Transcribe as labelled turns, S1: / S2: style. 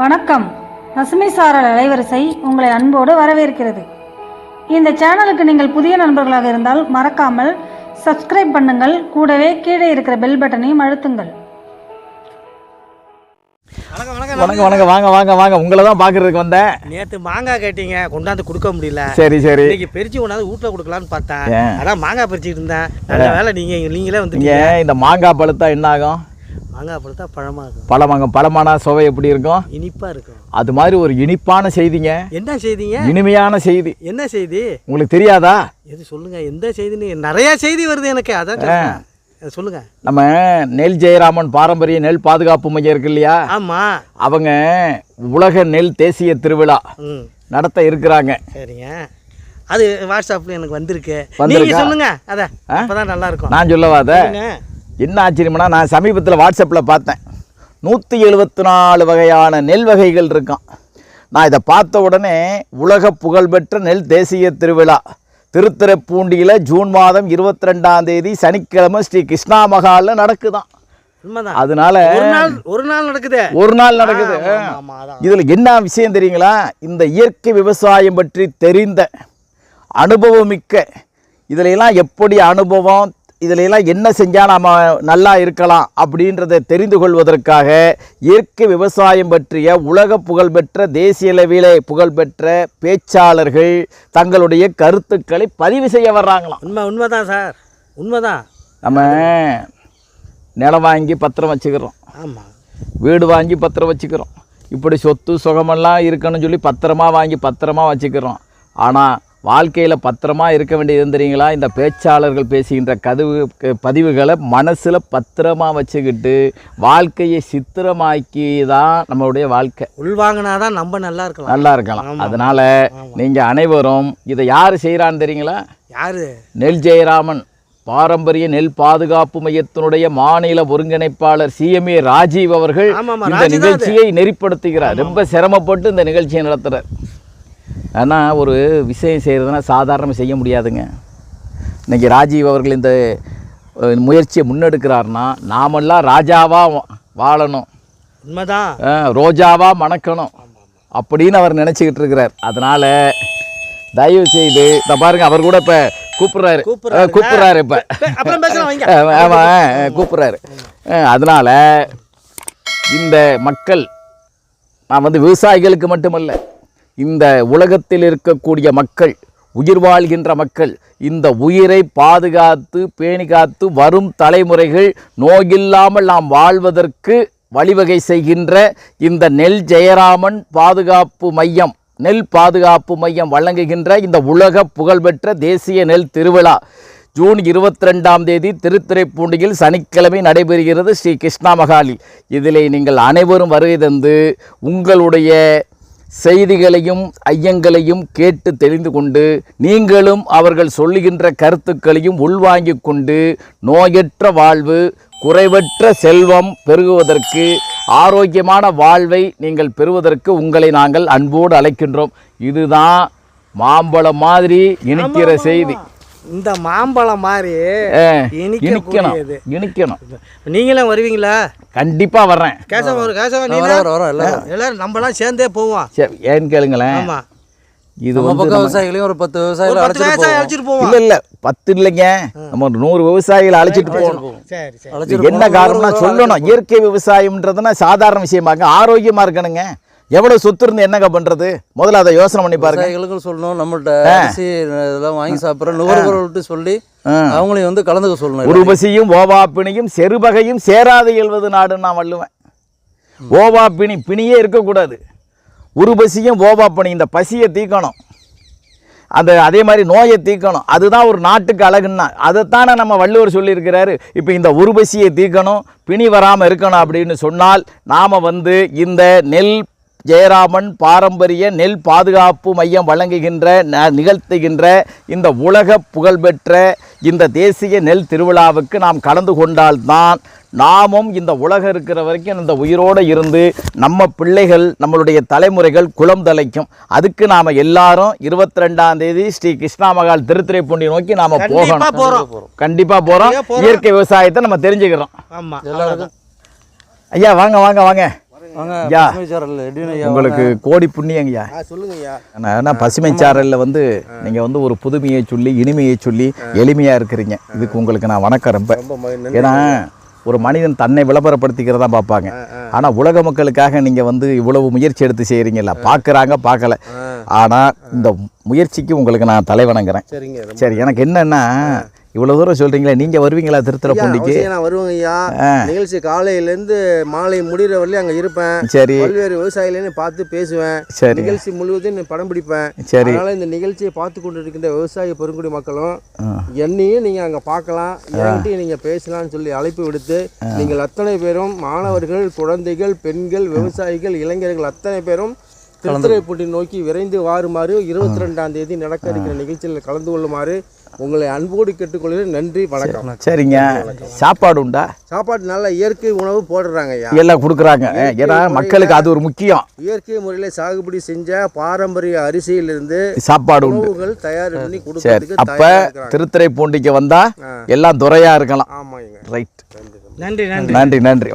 S1: வணக்கம். பசுமை சாரல் அலைவரிசை உங்களை அன்போடு வரவேற்கிறது. இந்த சேனலுக்கு நீங்கள் புதிய நண்பர்களாக இருந்தால் மறக்காமல் சப்ஸ்கிரைப் பண்ணுங்கள். கூடவே கீழே இருக்கிற பெல் பட்டனையும் அழுத்துங்கள்.
S2: வணக்கம் வணக்கம்
S3: வணக்கம் வணக்கம். வாங்க வாங்க வாங்க. உங்களை தான் பார்க்கறதுக்கு வந்தேன்.
S2: நேத்து மாங்காய் கேட்டீங்க. கொண்டாந்து கொடுக்க முடியல.
S3: சரி சரி.
S2: இன்னைக்கு பெருச்சி கொண்டாந்து வீட்ல கொடுக்கலான்னு பார்த்தேன்? அதான் மாங்காய் பறிச்சுட்டு இருந்தேன். நல்ல வேலை நீங்க நீங்களே வந்து
S3: இங்கே இந்த மாங்காய் பழுத்தா என்ன ஆகும்
S2: மாங்காய் பழுத்தா பழமா இருக்கும்.
S3: பழமாங்க பழமானா சுவை எப்படி இருக்கும்?
S2: இனிப்பா இருக்கும்.
S3: அது மாதிரி ஒரு இனிப்பான செய்திங்க.
S2: என்ன செய்திங்க?
S3: இனிமையான செய்தி.
S2: என்ன செய்தி?
S3: உங்களுக்கு தெரியாதா?
S2: எது சொல்லுங்க எந்த செய்தின்னு நிறைய செய்தி வருது எனக்கு அதான் சொல்லுங்க.
S3: நம்ம நெல் ஜெயராமன் பாரம்பரிய நெல் பாதுகாப்பு மையம் இருக்கு இல்லையா?
S2: ஆமா.
S3: அவங்க உலக நெல் தேசிய திருவிழா நடத்த இருக்கிறாங்க.
S2: சரிங்க. அது வாட்ஸ்அப்ல எனக்கு வந்திருக்கு. நீங்க? சொல்லுங்க அத. அப்பதான் நல்லா இருக்கும்.
S3: நான் சொல்லவா அதை. என்ன ஆச்சரியம்னா நான் சமீபத்தில் வாட்ஸ்அப்பில் பார்த்தேன். நூற்றி எழுபத்தி நாலு வகையான நெல் வகைகள் இருக்கான் நான் இதை பார்த்த உடனே உலக புகழ்பெற்ற நெல் தேசிய திருவிழா. திருத்துறைப்பூண்டியில் ஜூன் மாதம் இருபத்தி ரெண்டாம் தேதி சனிக்கிழமை ஸ்ரீ கிருஷ்ணா மகாலில் நடக்குதாம்.
S2: உண்மைதான்.
S3: அதனால
S2: ஒரு நாள் நடக்குது.
S3: ஒரு நாள் நடக்குது. இதில் என்ன விஷயம் தெரியுங்களா? இந்த இயற்கை விவசாயம் பற்றி தெரிந்த அனுபவமிக்க இதுல எல்லாம் எப்படி அனுபவம் இதுல எல்லாம் என்ன செஞ்சால் நம்ம நல்லா இருக்கலாம் அப்படின்றத தெரிந்து கொள்வதற்காக இயற்கை விவசாயம் பற்றிய உலக புகழ்பெற்ற தேசிய அளவிலே புகழ்பெற்ற பேச்சாளர்கள் தங்களுடைய கருத்துக்களை பதிவு செய்ய வர்றாங்களாம்.
S2: உண்மை உண்மைதான் சார். உண்மைதான்.
S3: நம்ம நிலம் வாங்கி பத்திரம் வச்சுக்கிறோம்.
S2: ஆமா.
S3: வீடு வாங்கி பத்திரம் வச்சுக்கிறோம். இப்படி சொத்து சுகமெல்லாம் இருக்கணும்னு சொல்லி பத்திரமா வாங்கி பத்திரமா வச்சுக்கிறோம். ஆனால் வாழ்க்கையில் பத்திரமா இருக்க வேண்டியது தெரியுங்களா? இந்த பேச்சாளர்கள் பேசுகின்ற கதவு பதிவுகளை மனசில் பத்திரமா வச்சுக்கிட்டு வாழ்க்கையை சித்திரமாக்கி தான் நம்மளுடைய வாழ்க்கை.
S2: உள்வாங்கினாதான் நம்ம நல்லா இருக்கலாம்.
S3: நல்லா இருக்கலாம். அதனால் நீங்கள் அனைவரும் இதை யார் செய்கிறான்னு தெரியுங்களா?
S2: யாரு?
S3: நெல் ஜெயராமன் பாரம்பரிய நெல் பாதுகாப்பு மையத்தினுடைய மாநில ஒருங்கிணைப்பாளர் சிஎம்ஏ ராஜீவ் அவர்கள் இந்த
S2: தான்
S3: நிகழ்ச்சியை நெறிப்படுத்துகிறார். ரொம்ப சிரமப்பட்டு இந்த நிகழ்ச்சியை நடத்துகிறார் ஆனால் ஒரு விஷயம் செய்கிறதுனா சாதாரணமாக செய்ய முடியாதுங்க. இன்னைக்கு ராஜீவ் அவர்கள் இந்த முயற்சியை முன்னெடுக்கிறாருன்னா நாமெல்லாம் ராஜாவாக வாழணும்.
S2: உண்மைதான்.
S3: அஹ், ரோஜாவா மணக்கணும். அப்படின்னு அவர் நினச்சிக்கிட்டு இருக்கிறார். அதனால் தயவு செய்து இந்த பாருங்க அவர் கூட இப்போ கூப்பிட்றாரு.
S2: கூப்பிடுறாரு.
S3: இப்போ. ஆமாம் கூப்பிட்றாரு. அதனால் இந்த மக்கள் நான் வந்து விவசாயிகளுக்கு மட்டுமல்ல இந்த உலகத்தில் இருக்கக்கூடிய மக்கள் உயிர் வாழ்கின்ற மக்கள் இந்த உயிரை பாதுகாத்து பேணி காத்து வரும் தலைமுறைகள் நோயில்லாமல் நாம் வாழ்வதற்கு வழிவகை செய்கின்ற இந்த நெல் ஜெயராமன் பாதுகாப்பு மையம் நெல் பாதுகாப்பு மையம் வழங்குகின்ற இந்த உலக புகழ்பெற்ற தேசிய நெல் திருவிழா. ஜூன் இருபத்தி ரெண்டாம் தேதி திருத்துறைப்பூண்டியில் சனிக்கிழமை நடைபெறுகிறது ஸ்ரீ கிருஷ்ணா மகாலி. இதிலே நீங்கள் அனைவரும் வருகை தந்து உங்களுடைய செய்திகளையும் ஐயங்களையும் கேட்டு தெரிந்து கொண்டு நீங்களும் அவர்கள் சொல்லுகின்ற கருத்துக்களையும் உள்வாங்கிக் கொண்டு நோயற்ற வாழ்வு குறைவற்ற செல்வம் பெருகுவதற்கு ஆரோக்கியமான வாழ்வை நீங்கள் பெறுவதற்கு உங்களை நாங்கள் அன்போடு அழைக்கின்றோம். இதுதான் மாம்பழம் மாதிரி இனிக்கிற செய்தி.
S2: இந்த மாம்பழம் மாதிரி
S3: இனிக்கணும். இனிக்கணும்.
S2: நீங்களும் வருவீங்களா?
S3: கண்டிப்பா வர்றேன்.
S2: கேசவ வரும் கேசவ நீ
S4: வரோம், எல்லாரும்.
S2: எல்லாரும் நம்மலாம் சேர்ந்தே போவோம்.
S3: ஏன்னு கேளுங்களேன்.
S2: ஆமா.
S3: இது
S4: நம்ம
S3: வந்து
S4: விவசாயிகளையும் ஒரு பத்து
S2: ஒரு
S4: விவசாயிகளை அழைச்சிட்டு போவோம்.
S3: இல்ல இல்ல பத்து இல்லைங்க. நம்ம ஒரு நூறு விவசாயிகளை அழைச்சிட்டு போகணும். என்ன காரணம்னா
S4: ஒரு- ஒரு
S3: சொல்லணும். இயற்கை விவசாயம்ன்றதுன்னா சாதாரண விஷயமாங்க. ஆரோக்கியமா இருக்கணுங்க. எவ்வளவு சொத்து இருந்து என்னங்க பண்றது? முதல்ல அதை யோசனை பண்ணி பாருங்க.
S4: விவசாயிகளுக்கும் சொல்லணும் நம்மள்ட்ட அரிசி இதெல்லாம் வாங்கி சாப்பிட்ற நுகர்வோர்கள்ட்ட சொல்லி. அவங்களையும் வந்து கலந்துக்க சொல்லணும்.
S3: உருவசியும் ஓவாப்பிணியும் செருபகையும் சேராது எழுவது நாடுன்னு நான் வள்ளுவேன். ஓவா பிணி பிணியே இருக்கக்கூடாது. உருபசியும் ஓவா பிணி இந்த பசியை தீக்கணும் அந்த அதே மாதிரி நோயை தீக்கணும் அதுதான் ஒரு நாட்டுக்கு அழகுன்னா. அதைத்தானே நம்ம வள்ளுவர் சொல்லியிருக்கிறாரு. இப்போ இந்த உருபசியை தீக்கணும் பிணி வராமல் இருக்கணும் அப்படின்னு சொன்னால் நாம் வந்து இந்த நெல் ஜெயராமன் பாரம்பரிய நெல் பாதுகாப்பு மையம் வழங்குகின்ற ந- நிகழ்த்துகின்ற இந்த உலக புகழ்பெற்ற இந்த தேசிய நெல் திருவிழாவுக்கு நாம் கலந்து கொண்டால்தான் நாமும் இந்த உலகம் இருக்கிற வரைக்கும் இந்த உயிரோடு இருந்து நம்ம பிள்ளைகள் நம்மளுடைய தலைமுறைகள் குலம் தலைக்கும். அதுக்கு நாம் எல்லாரும் இருபத்தி ரெண்டாம் தேதி ஸ்ரீ கிருஷ்ணா மகால் திருத்துறைப்பூண்டி நோக்கி நாம்
S2: கண்டிப்பா
S3: போகணும்.
S2: போறோம்.
S3: கண்டிப்பாக போகிறோம்
S2: கண்டிப்பா போறோம்.
S3: இயற்கை விவசாயத்தை நம்ம தெரிஞ்சுக்கிறோம்.
S2: ஆமா.
S4: எல்லாருக்கும்.
S3: ஐயா வாங்க வாங்க வாங்க. உங்களுக்கு கோடி புண்ணியங்கய்யா.
S2: ஆ சொல்லுங்க ஐயா
S3: ஆனால் பசுமை சாரலில் வந்து நீங்கள் வந்து ஒரு புதுமையை சொல்லி இனிமையை சொல்லி எளிமையாக இருக்கிறீங்க. இதுக்கு உங்களுக்கு நான் வணக்கம் ரொம்ப. ஏன்னா ஒரு மனிதன் தன்னை விளம்பரப்படுத்திக்கிறதா பார்ப்பாங்க. ஆனால் உலக மக்களுக்காக நீங்கள் வந்து இவ்வளவு முயற்சி எடுத்து செய்கிறீங்கல்ல பார்க்குறாங்க பார்க்கல. ஆனால் இந்த முயற்சிக்கு உங்களுக்கு நான் தலைவணங்குறேன். சரி எனக்கு என்னன்னா இவ்வளோ தூரம் சொல்கிறீங்களே நீங்கள் வருவீங்களா திருத்துறைப்பூண்டிக்கு
S2: நான் வருவேங்க ஐயா. நிகழ்ச்சி காலையிலேருந்து மாலை முடிகிற வரலையும் அங்கே இருப்பேன்.
S3: சரி.
S2: பல்வேறு விவசாயிகளையும் பார்த்து பேசுவேன்.
S3: சரி.
S2: நிகழ்ச்சி முழுவதும் படம் பிடிப்பேன்.
S3: சரி.
S2: அதனால இந்த நிகழ்ச்சியை பார்த்து கொண்டு இருக்கின்ற விவசாய பெருங்குடி மக்களும் என்னையும் நீங்க அங்க பார்க்கலாம். என்கிட்டயும் நீங்க பேசலாம்னு சொல்லி அழைப்பு விடுத்து நீங்கள் அத்தனை பேரும் மாணவர்கள் குழந்தைகள் பெண்கள் விவசாயிகள் இளைஞர்கள் அத்தனை பேரும் திருத்துறைப்பூண்டி நோக்கி விரைந்து வாருமாறு இருபத்தி ரெண்டாம் தேதி நடக்க இருக்கிற நிகழ்ச்சியில் கலந்து கொள்ளுமாறு உங்களை அன்போடு கேட்டுக்கொள்கிறேன். நன்றி வணக்கம்.
S3: சரிங்க. சாப்பாடு உண்டா?
S2: சாப்பாடு நல்ல இயற்கை உணவு போடுறாங்க
S3: எல்லாம் கொடுக்குறாங்க. ஏன்னா மக்களுக்கு அது ஒரு முக்கியம்.
S2: இயற்கை முறையில் சாகுபடி செஞ்ச பாரம்பரிய அரிசியிலிருந்து
S3: சாப்பாடு
S2: உணவுகள் தயார் பண்ணி கொடுக்கறதுக்கு
S3: அப்ப திருத்துறைப்பூண்டிக்கு வந்தா எல்லாம் துறையா இருக்கலாம்.
S2: ஆமாங்க.
S3: ரைட்.
S2: நன்றி நன்றி.
S3: நன்றி நன்றி.